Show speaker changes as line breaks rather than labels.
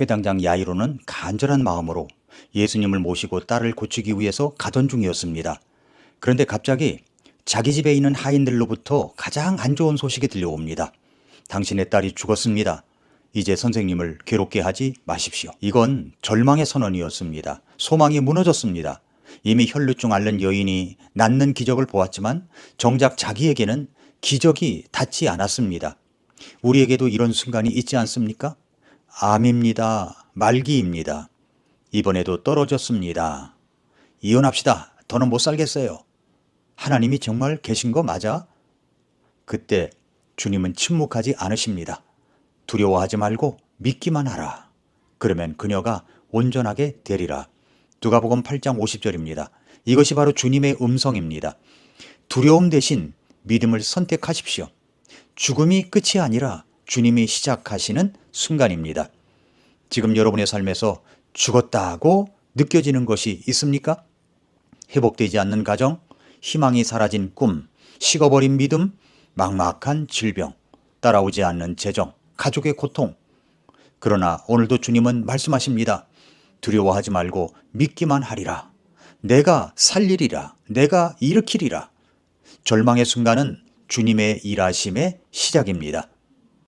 회당장 야이로는 간절한 마음으로 예수님을 모시고 딸을 고치기 위해서 가던 중이었습니다. 그런데 갑자기 자기 집에 있는 하인들로부터 가장 안 좋은 소식이 들려옵니다. 당신의 딸이 죽었습니다. 이제 선생님을 괴롭게 하지 마십시오. 이건 절망의 선언이었습니다. 소망이 무너졌습니다. 이미 혈루증 앓는 여인이 낫는 기적을 보았지만 정작 자기에게는 기적이 닿지 않았습니다. 우리에게도 이런 순간이 있지 않습니까? 암입니다. 말기입니다. 이번에도 떨어졌습니다. 이혼합시다. 더는 못 살겠어요. 하나님이 정말 계신 거 맞아? 그때 주님은 침묵하지 않으십니다. 두려워하지 말고 믿기만 하라. 그러면 그녀가 온전하게 되리라. 누가복음 8장 50절입니다. 이것이 바로 주님의 음성입니다. 두려움 대신 믿음을 선택하십시오. 죽음이 끝이 아니라 주님이 시작하시는 순간입니다. 지금 여러분의 삶에서 죽었다고 느껴지는 것이 있습니까? 회복되지 않는 가정, 희망이 사라진 꿈, 식어버린 믿음, 막막한 질병, 따라오지 않는 재정, 가족의 고통. 그러나 오늘도 주님은 말씀하십니다. 두려워하지 말고 믿기만 하리라. 내가 살리리라. 내가 일으키리라. 절망의 순간은 주님의 일하심의 시작입니다.